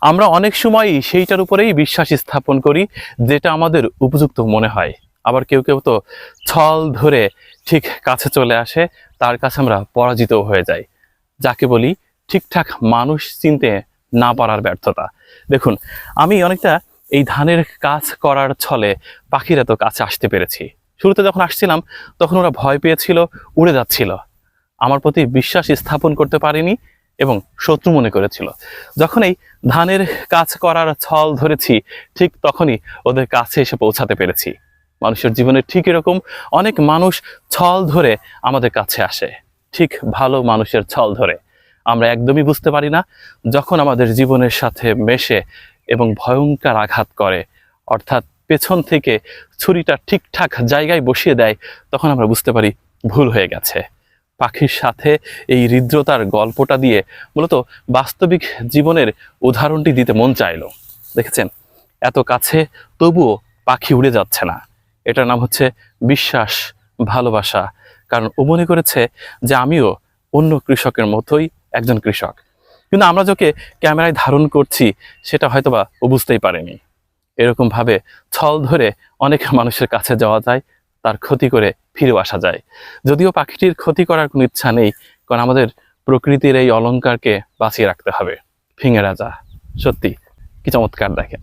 আমরা অনেক সময়ই সেইটার উপরেই বিশ্বাস স্থাপন করি, যেটা আমাদের উপযুক্ত মনে হয়। আবার কেউ কেউ তো ছল ধরে ঠিক কাছে চলে আসে, তার কাছে আমরা পরাজিত হয়ে যাই। যাকে বলি ঠিকঠাক মানুষ চিনতে না পারার ব্যর্থতা। দেখুন, আমি অনেকটা এই ধানের কাজ করার ছলে পাখিরা তো কাছে আসতে পেরেছি। শুরুতে যখন আসছিলাম, তখন ওরা ভয় পেয়েছিল, উড়ে যাচ্ছিল। আমার প্রতি বিশ্বাস স্থাপন করতে পারেনি এবং শত্রু মনে করেছিল। যখন এই ধানের কাজ করার ছল ধরেছি, ঠিক তখনই ওদের কাছে এসে পৌঁছাতে পেরেছি। মানুষের জীবনে ঠিক এরকম অনেক মানুষ ছল ধরে আমাদের কাছে আসে। ঠিক ভালো মানুষের ছল ধরে। আমরা একদমই বুঝতে পারি না যখন আমাদের জীবনের সাথে মেশে এবং ভয়ঙ্কর আঘাত করে, অর্থাৎ পেছন থেকে ছুরিটা ঠিকঠাক জায়গায় বসিয়ে দেয়, তখন আমরা বুঝতে পারি ভুল হয়ে গেছে। পাখির সাথে এই হৃদ্রতার গল্পটা দিয়ে মূলত বাস্তবিক জীবনের উদাহরণটি দিতে মন চাইলো। দেখেছেন? এত কাছে তবুও পাখি উড়ে যাচ্ছে না। এটার নাম হচ্ছে বিশ্বাস, ভালোবাসা। কারণ ও মনে করেছে যে আমিও অন্য কৃষকের মতোই একজন কৃষক। কিন্তু আমরা যাকে ক্যামেরায় ধারণ করছি, সেটা হয়তোবা ও বুঝতেই পারেনি। এরকমভাবে ছল ধরে অনেক মানুষের কাছে যাওয়া যায় তার ক্ষতি করে ফিরে আসা যায়। যদিও পাখিটির ক্ষতি করার কোনো ইচ্ছা নেই, কারণ আমাদের প্রকৃতির এই অলঙ্কারকে বাঁচিয়ে রাখতে হবে। ফিঙে রাজা, সত্যি কি চমৎকার দেখেন।